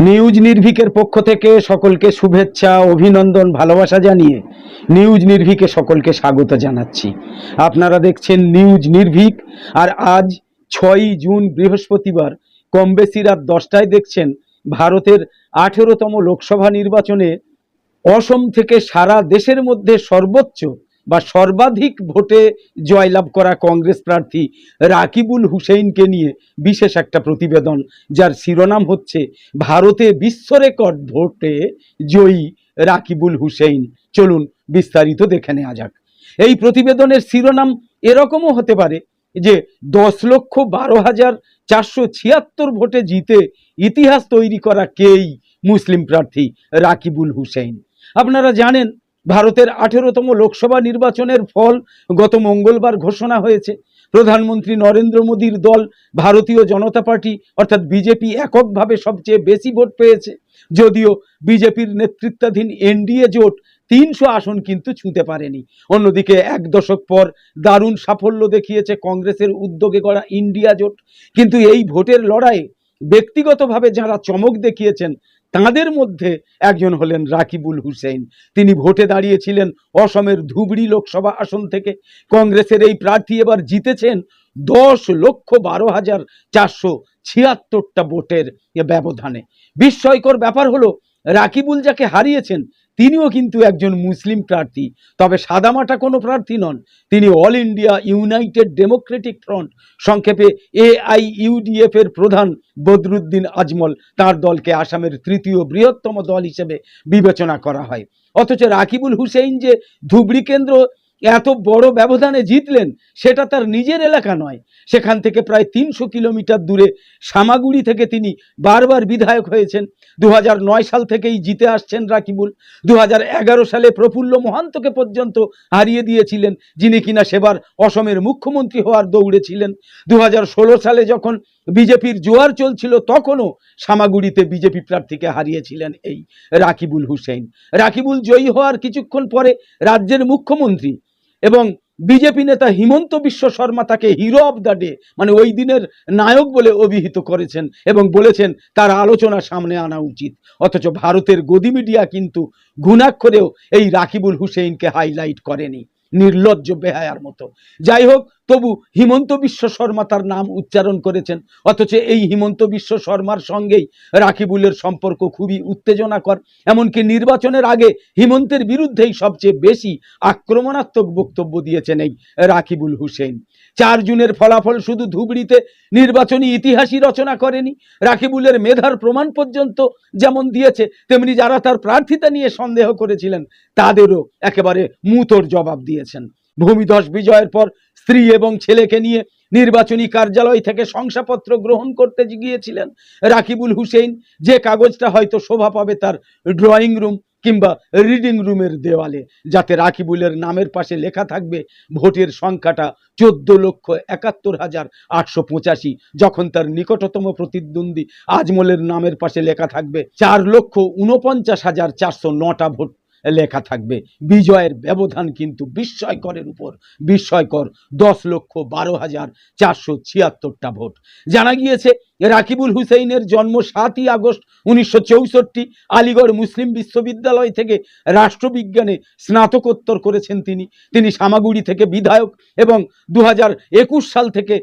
News নির্ভীকের পক্ষ থেকে সকলকে শুভেচ্ছা, অভিনন্দন, ভালোবাসা জানিয়ে নিউজ নির্ভীকে সকলকে স্বাগত জানাচ্ছি। আপনারা দেখছেন নিউজ নির্ভীক, আর আজ ছয়ই জুন বৃহস্পতিবার, কম বেশি রাত দশটায় দেখছেন ভারতের আঠেরোতম লোকসভা নির্বাচনে অসম থেকে সারা দেশের মধ্যে সর্বোচ্চ বা সর্বাধিক ভোটে জয়লাভ করা কংগ্রেস প্রার্থী রাকিবুল হুসেইনকে নিয়ে বিশেষ একটা প্রতিবেদন, যার শিরোনাম হচ্ছে, ভারতে বিশ্ব রেকর্ড ভোটে জয়ী রাকিবুল হুসেইন। চলুন বিস্তারিত দেখে নেওয়া যাক। এই প্রতিবেদনের শিরোনাম এরকমও হতে পারে যে, দশ লক্ষ বারো হাজার চারশো ছিয়াত্তর ভোটে জিতে ইতিহাস তৈরি করা কেই মুসলিম প্রার্থী রাকিবুল হুসেইন? আপনারা জানেন ভারতের আঠেরোতম লোকসভা নির্বাচনের ফল গত মঙ্গলবার ঘোষণা হয়েছে। প্রধানমন্ত্রী নরেন্দ্র মোদীর দল ভারতীয় জনতা পার্টি অর্থাৎ বিজেপি এককভাবে সবচেয়ে বেশি ভোট পেয়েছে। যদিও বিজেপির নেতৃত্বাধীন এনডিএ জোট তিনশো আসন কিন্তু ছুঁতে পারেনি। অন্যদিকে এক দশক পর দারুণ সাফল্য দেখিয়েছে কংগ্রেসের উদ্যোগে গড়া ইন্ডিয়া জোট। কিন্তু এই ভোটের লড়াইয়ে ব্যক্তিগতভাবে যারা চমক দেখিয়েছেন তাঁদের মধ্যে একজন হলেন রাকিবুল হুসেন তিনি ভোটে দাঁড়িয়েছিলেন অসমের ধুবড়ি লোকসভা আসন থেকে। কংগ্রেসের এই প্রার্থী এবার জিতেছেন দশ লক্ষ বারো হাজার চারশো ছিয়াত্তরটা ভোটের ব্যবধানে। বিস্ময়কর ব্যাপার হলো, রাকিবুল যাকে হারিয়েছেন তিনিও কিন্তু একজন মুসলিম প্রার্থী। তবে সাদামাটা কোনো প্রার্থী নন। তিনি All India United Democratic Front, সংক্ষেপে এআইইউডিএফ এর প্রধান বদরুদ্দিন আজমল, তার দলকে আসামের তৃতীয় বৃহত্তম দল হিসেবে বিবেচনা করা হয়। অথচ রাকিবুল হুসেইন যে ধুবড়ি কেন্দ্র এত বড় ব্যবধানে জিতলেন, সেটা তার নিজের এলাকা নয়। সেখান থেকে প্রায় তিনশো কিলোমিটার দূরে সামাগুড়ি থেকে তিনি বারবার বিধায়ক হয়েছেন। দু সাল থেকেই জিতে আসছেন রাকিবুল। দু হাজার এগারো সালে প্রফুল্ল মহান্তকে পর্যন্ত হারিয়ে দিয়েছিলেন, যিনি কিনা সেবার অসমের মুখ্যমন্ত্রী হওয়ার দৌড়ে ছিলেন। দু হাজার ষোলো সালে যখন বিজেপির জোয়ার চলছিল, তখনও সামাগুড়িতে বিজেপি প্রার্থীকে হারিয়েছিলেন এই রাকিবুল হুসেন। রাকিবুল জয়ী হওয়ার কিছুক্ষণ পরে রাজ্যের মুখ্যমন্ত্রী এবং বিজেপি নেতা হিমন্ত বিশ্ব শর্মা তাকে হিরো অব দ্য ডে মানে ওই দিনের নায়ক বলে অভিহিত করেছেন এবং বলেছেন, তার আলোচনা সামনে আনা উচিত। অথচ ভারতের গদি মিডিয়া কিন্তু ঘুণাক্ষরেও এই রাকিবুল হুসেইনকে হাইলাইট করেনি, নির্লজ্জ বেহায়ার মতো। যাই হোক তবু হিমন্ত বিশ্ব শর্মা তার নাম উচ্চারণ করেছেন। অথচ এই হিমন্ত বিশ্ব শর্মার সঙ্গেই রাকিবুলের সম্পর্ক খুবই উত্তেজনাকর। এমনকি নির্বাচনের আগে হিমন্তের বিরুদ্ধেই সবচেয়ে বেশি আক্রমণাত্মক বক্তব্য দিয়েছেন এই রাকিবুল হুসেন। চার জুনের ফলাফল শুধু ধুবড়িতে নির্বাচনী ইতিহাসই রচনা করেনি। রাকিবুলের মেধার প্রমাণ পর্যন্ত যেমন দিয়েছে, তেমনি যারা তার প্রার্থিতা নিয়ে সন্দেহ করেছিলেন, তাদেরও একেবারে মুতোর জবাব দিয়েছেন। ভূমিধস বিজয়ের পর স্ত্রী এবং ছেলেকে নিয়ে নির্বাচনী কার্যালয় থেকে শংসাপত্র গ্রহণ করতে গিয়েছিলেন রাকিবুল হুসেইন। যে কাগজটা হয়তো শোভা পাবে তার ড্রয়িং রুম কিংবা রিডিং রুমের দেওয়ালে, যাতে রাকিবুলের নামের পাশে লেখা থাকবে, ভোটের সংখ্যাটা চোদ্দ লক্ষ একাত্তর হাজার আটশো পঁচাশি। যখন তার নিকটতম প্রতিদ্বন্দ্বী আজমলের নামের পাশে লেখা থাকবে, চার লক্ষ উনপঞ্চাশ হাজার চারশো নটা ভোট। লেখা থাকবে। বিজয়ের ব্যবধান কিন্তু বিস্ময়করের উপর। বিস্ময়কর দশ লক্ষ বারো হাজার চারশো ছিয়াত্তরটা ভোট। জানা গিয়েছে, রাকিবুল হুসেইনের জন্ম সাতই আগস্ট উনিশশো চৌষট্টি। আলিগড় মুসলিম বিশ্ববিদ্যালয় থেকে রাষ্ট্রবিজ্ঞানে স্নাতকোত্তর করেছেন তিনি। তিনি সামাগুড়ি থেকে বিধায়ক এবং দু সাল থেকে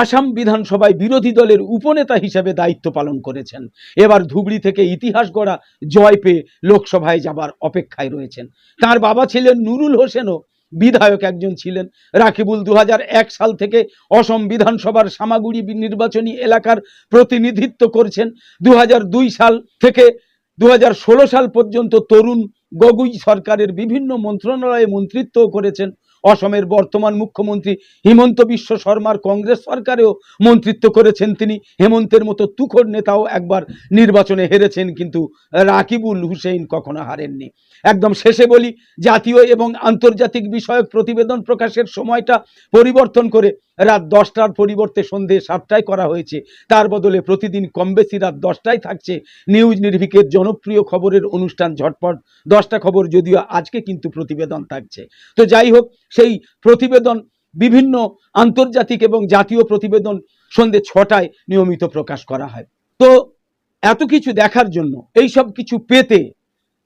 আসাম বিধানসভায় বিরোধী দলের উপনেতা হিসেবে দায়িত্ব পালন করেছেন। এবার ধুবড়ি থেকে ইতিহাস গড়া জয় পেয়ে লোকসভায় যাবার অপেক্ষায় রয়েছেন। তার বাবা ছিলেন নুরুল হোসেনও বিধায়ক একজন ছিলেন। রাকিবুল দু হাজার এক সাল থেকে অসম বিধানসভার সামাগুড়ি নির্বাচনী এলাকার প্রতিনিধিত্ব করছেন। দু হাজার দুই সাল থেকে দু হাজার ষোলো সাল পর্যন্ত তরুণ গগুই সরকারের বিভিন্ন মন্ত্রণালয়ে মন্ত্রিত্ব করেছেন। অসমের বর্তমান মুখ্যমন্ত্রী হিমন্ত বিশ্ব শর্মার কংগ্রেস সরকারেও মন্ত্রিত্ব করেছেন তিনি। হেমন্তের মতো তুখর নেতাও একবার নির্বাচনে হেরেছেন কিন্তু রাকিবুল হুসেইন কখনো হারেননি। একদম শেষে বলি, জাতীয় এবং আন্তর্জাতিক বিষয়ক প্রতিবেদন প্রকাশের সময়টা পরিবর্তন করে রাত দশটার পরিবর্তে সন্ধে সাতটায় করা হয়েছে। তার বদলে প্রতিদিন কম বেশি রাত দশটায় থাকছে। নিউজ নির্ভিকের জনপ্রিয় খবরের অনুষ্ঠান ঝটপট। দশটা খবর যদিও আজকে কিন্তু প্রতিবেদন থাকছে। তো যাই হোক, সেই প্রতিবেদন বিভিন্ন আন্তর্জাতিক এবং জাতীয় প্রতিবেদন সন্ধে ছটায় নিয়মিত প্রকাশ করা হয়। তো এত কিছু দেখার জন্য, এই সব কিছু পেতে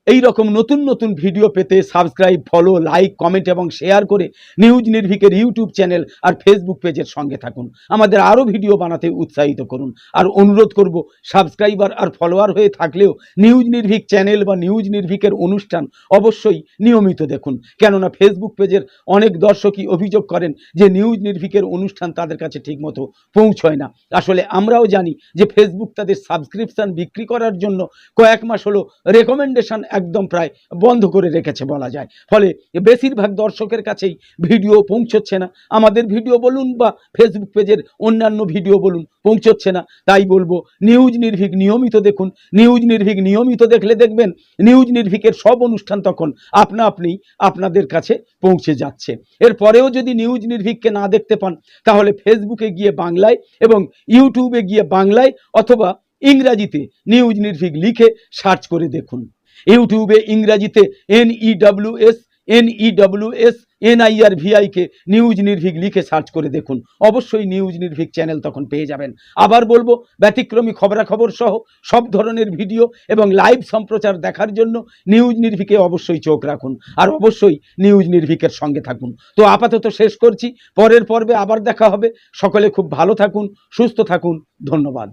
এই রকম নতুন নতুন ভিডিও পেতে সাবস্ক্রাইব ফলো লাইক কমেন্ট এবং শেয়ার করে নিউজ নির্ভিকের ইউটিউব চ্যানেল আর ফেসবুক পেজের সঙ্গে থাকুন। আমাদের আরও ভিডিও বানাতে উৎসাহিত করুন। আর অনুরোধ করব সাবস্ক্রাইবার আর ফলোয়ার হয়ে থাকলেও নিউজ নির্ভিক চ্যানেল বা নিউজ নির্ভিকের অনুষ্ঠান অবশ্যই নিয়মিত দেখুন। কেননা ফেসবুক পেজের অনেক দর্শকই অভিযোগ করেন যে নিউজ নির্ভিকের অনুষ্ঠান তাদের কাছে ঠিকমতো পৌঁছয় না। আসলে আমরাও জানি যে ফেসবুক তাদের সাবস্ক্রিপশন বিক্রি করার জন্য কয়েক মাস হলো রেকমেন্ডেশন একদম প্রায় বন্ধ করে রেখেছে বলা যায়। ফলে বেশিরভাগ দর্শকের কাছেই ভিডিও পৌঁছচ্ছে না। আমাদের ভিডিও বলুন বা ফেসবুক পেজের অন্যান্য ভিডিও বলুন, পৌঁছচ্ছে না। তাই বলব, নিউজ নির্ভীক নিয়মিত দেখুন। নিউজ নির্ভীক নিয়মিত দেখলে দেখবেন, নিউজ নির্ভীকের সব অনুষ্ঠান তখন আপনা আপনি আপনাদের কাছে পৌঁছে যাচ্ছে। এরপরেও যদি নিউজ নির্ভীককে না দেখতে পান, তাহলে ফেসবুকে গিয়ে বাংলায় এবং ইউটিউবে গিয়ে বাংলায় অথবা ইংরাজিতে নিউজ নির্ভীক লিখে সার্চ করে দেখুন। ইউটিউবে, ইংরাজিতে N E W S N E W S NIR VIK news Nirbhik লিখে সার্চ করে দেখুন। অবশ্যই নিউজ নির্ভীক চ্যানেল তখন পেয়ে যাবেন। আবার বলব, ব্যতিক্রমী খবরাখবর সহ সব ধরনের ভিডিও এবং লাইভ সম্প্রচার দেখার জন্য নিউজ নির্ভীকে অবশ্যই চোখ রাখুন আর অবশ্যই নিউজ নির্ভীকের সঙ্গে থাকুন। তো আপাতত শেষ করছি, পরের পর্বে আবার দেখা হবে। সকলে খুব ভালো থাকুন, সুস্থ থাকুন, ধন্যবাদ।